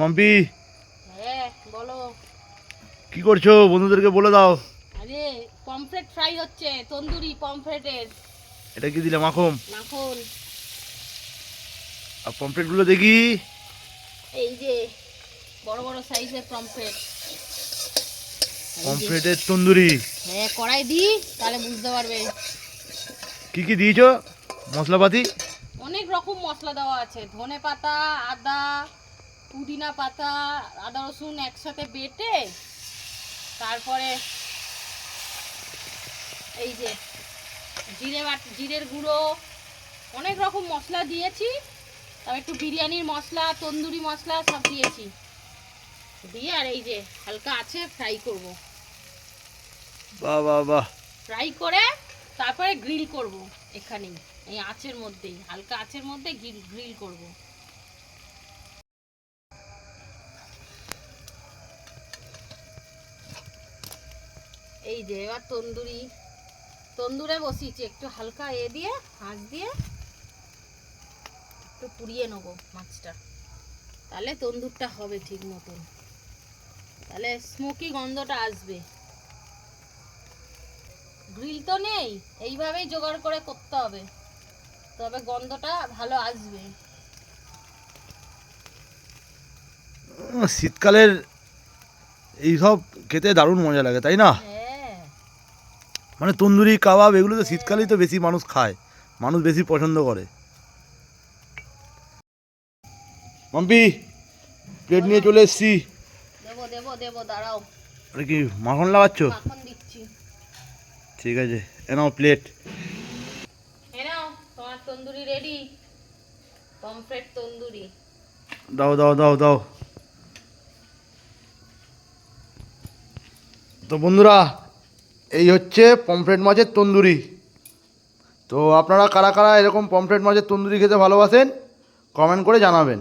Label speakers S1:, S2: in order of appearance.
S1: মাম্পি।
S2: হ্যাঁ বলো।
S1: কি করছ? বন্ধুদেরকে বলে দাও।
S2: আরে পমফ্রেট ফ্রাই হচ্ছে তন্দুরি পমফ্রেটের।
S1: এটা কি দিলে? মাখন?
S2: মাখন।
S1: আর পমফ্লেটগুলো দেখি।
S2: এই যে বড় বড় সাইজের পমফ্রেট।
S1: পমফ্লেটের তন্দুরি।
S2: হ্যাঁ কড়াই দিই তাহলে বুঝতে পারবে।
S1: কি কি দিয়েছ? মশলাপাতি?
S2: অনেক রকম মশলা দেওয়া আছে। ধনে পাতা আদা পুদিনা পাতা আদা রসুন একসাথে বেটে তারপরে এই যে জিরে বাট জিরের গুঁড়ো অনেক রকম মশলা দিয়েছি তারপর একটু বিরিয়ানির মশলা তন্দুরি মশলা সব দিয়েছি। দিয়ে আর এই যে হালকা আছে ফ্রাই করব।
S1: বাহ বাহ বাহ।
S2: ফ্রাই করে তারপরে গ্রিল করব এখানেই এই আঁচের মধ্যেই হালকা আঁচের মধ্যে গ্রিল করব। এই যে এবার তন্দুরি। তন্দুরে বসিয়েছি একটু হালকা এ দিয়ে আঁচ দিয়ে একটু পুড়িয়ে নেব মাছটা। তাহলে তন্দুরটা হবে ঠিক মতন। তাহলে স্মোকি গন্ধটা আসবে। গ্রিল তো নেই এইভাবেই জোগাড় করে করতে হবে। তবে গন্ধটা ভালো আসবে।
S1: শীতকালের এইসব খেতে দারুণ মজা লাগে তাই না?
S2: হ্যাঁ।
S1: মানে তন্দুরি কাবাব এগুলো তো শীতকালেই তো বেশি মানুষ খায়। মানুষ বেশি পছন্দ করে। মাম্পি প্লেট নিয়ে চলে এসছি।
S2: দেবো দেবো দেবো দাঁড়াও।
S1: আরে কি মাখন লাগাচ্ছ?
S2: মাখন দিচ্ছি।
S1: ঠিক আছে এ নাও প্লেট
S2: এ তোমার তন্দুরি রেডি পমফ্রেট তন্দুরি।
S1: দাও দাও দাও দাও। তো বন্ধুরা এই হচ্ছে পমফ্রেট মাছের তন্দুরি। তো আপনারা কারা কারা এরকম পমফ্রেট মাছের তন্দুরি খেতে ভালোবাসেন কমেন্ট করে জানাবেন।